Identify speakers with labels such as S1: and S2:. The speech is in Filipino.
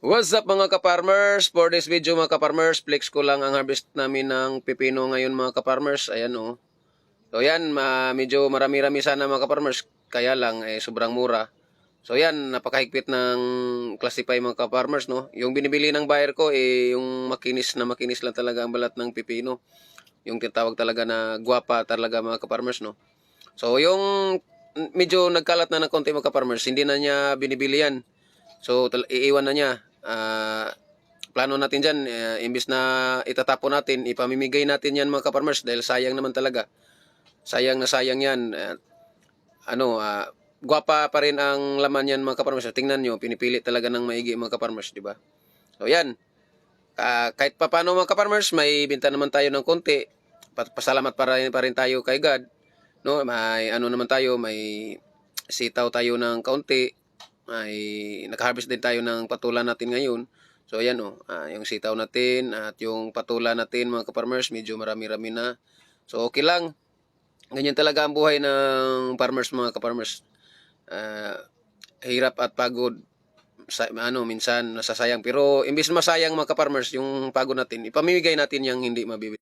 S1: What's up mga ka-farmers? For this video mga ka-farmers, flex ko lang ang harvest namin ng pipino ngayon mga ka-farmers. Ayan oh. So yan, ma medyo marami-rami sana mga ka-farmers. Kaya lang, eh, sobrang mura. So yan, napakahigpit ng classify mga ka-farmers. No? Yung binibili ng buyer ko, eh, yung makinis na makinis lang talaga ang balat ng pipino. Yung tinatawag talaga na guwapa talaga mga ka-farmers. No? So yung medyo nagkalat na ng konti mga ka-farmers, hindi na niya binibili yan. So, iiwan na niya. Ah, plano natin dyan, eh, imbis na itatapon natin, ipamimigay natin yan mga kaparmers dahil sayang naman talaga. Sayang na sayang yan. Eh, ano, ah, gwapa pa rin ang laman yan mga kaparmers. Tingnan nyo, pinipili talaga ng maigi mga kaparmers, di ba? So, yan. Ah, kahit pa paano mga kaparmers, may binta naman tayo ng konti. Pa- Pasalamat pa rin, pa rin tayo kay God. No, may ano naman tayo, may sitaw tayo ng kaunti ay nakaharvest din tayo ng patula natin ngayon. So ayan oh, ah, yung sitaw natin at yung patula natin mga kaparmers, medyo marami-rami na. So okay lang. Ganyan talaga ang buhay ng farmers mga kaparmers. Ah, hirap at pagod sa, ano minsan nasasayang pero imbis masayang mga kaparmers yung pagod natin ipamimigay natin yung hindi mabibili